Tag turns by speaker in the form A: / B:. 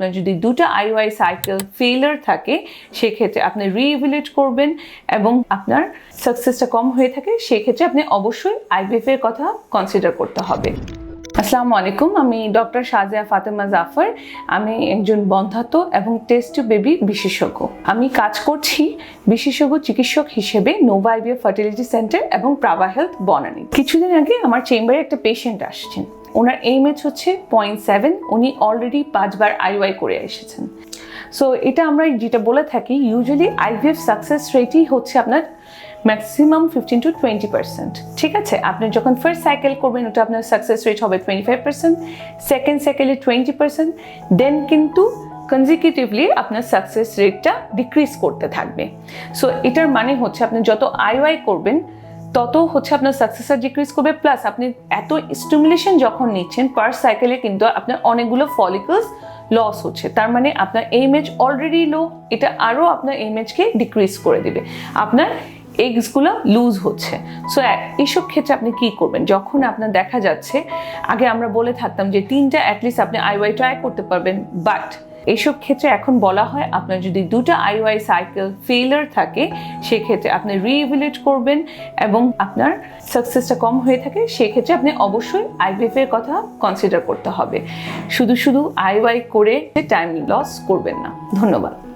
A: আপনার যদি দুটো আইওআই সাইকেল ফেলার থাকে, সেক্ষেত্রে আপনি রিইভ্যালুয়েট করবেন এবং আপনার সাকসেসটা কম হয়ে থাকে, সেক্ষেত্রে আপনি অবশ্যই আইভিএফ এর কথা কনসিডার করতে হবে। আসসালামু আলাইকুম, আমি ডক্টর শাজিয়া ফাতেমা জাফর। আমি একজন বন্ধাত্ম এবং টেস্ট বেবি বিশেষজ্ঞ। আমি কাজ করছি বিশেষজ্ঞ চিকিৎসক হিসেবে নোভা ফার্টিলিটি সেন্টার এবং প্রাভা হেলথ বনানী কিছুদিন আগে আমার চেম্বারে একটা পেশেন্ট আসছেন। ওনার এইমএচ হচ্ছে পয়েন্ট সেভেন উনি অলরেডি পাঁচবার আইওয়াই করে এসেছেন। সো এটা আমরা যেটা বলে থাকি ইউজুয়ালি আইভিএফ সাকসেস রেটই হচ্ছে আপনার maximum fifteen to twenty percent ঠিক আছে? আপনি যখন ফার্স্ট সাইকেল করবেন, ওটা আপনার সাকসেস রেট হবে টোয়েন্টি ফাইভ পার্সেন্ট সেকেন্ড সাইকেলে টোয়েন্টি পার্সেন্ট দেন কিন্তু কনজিকিউটিভলি আপনার সাকসেস রেটটা ডিক্রিজ করতে থাকবে। সো এটার মানে হচ্ছে আপনি যত আইওয়াই করবেন তত হচ্ছে আপনার সাকসেসর ডিক্রিজ করবে প্লাস আপনি এত স্টিমুলেশন যখন নিচ্ছেন পার সাইকেলে কিন্তু আপনার অনেকগুলো ফলিকলস লস হচ্ছে। তার মানে আপনার এমএচ অলরেডি লো এটা আরও আপনার এমএচকে ডিক্রিজ করে দেবে। আপনার এগসগুলো লুজ হচ্ছে। সো এইসব ক্ষেত্রে আপনি কি করবেন? যখন আপনার দেখা যাচ্ছে, আগে আমরা বলে থাকতাম যে তিনটা অ্যাটলিস্ট আপনি আইওয়াই ট্রাই করতে পারবেন বাট এইসব ক্ষেত্রে এখন বলা হয় আপনার যদি দুটো আইওআই সাইকেল ফেলার থাকে, সেক্ষেত্রে আপনি রিইভ্যালুয়েট করবেন এবং আপনার সাকসেসটা কম হয়ে থাকে, সেক্ষেত্রে আপনি অবশ্যই আইভিএফ এর কথা কনসিডার করতে হবে। শুধু শুধু আইওয়াই করে টাইম লস করবেন না। ধন্যবাদ।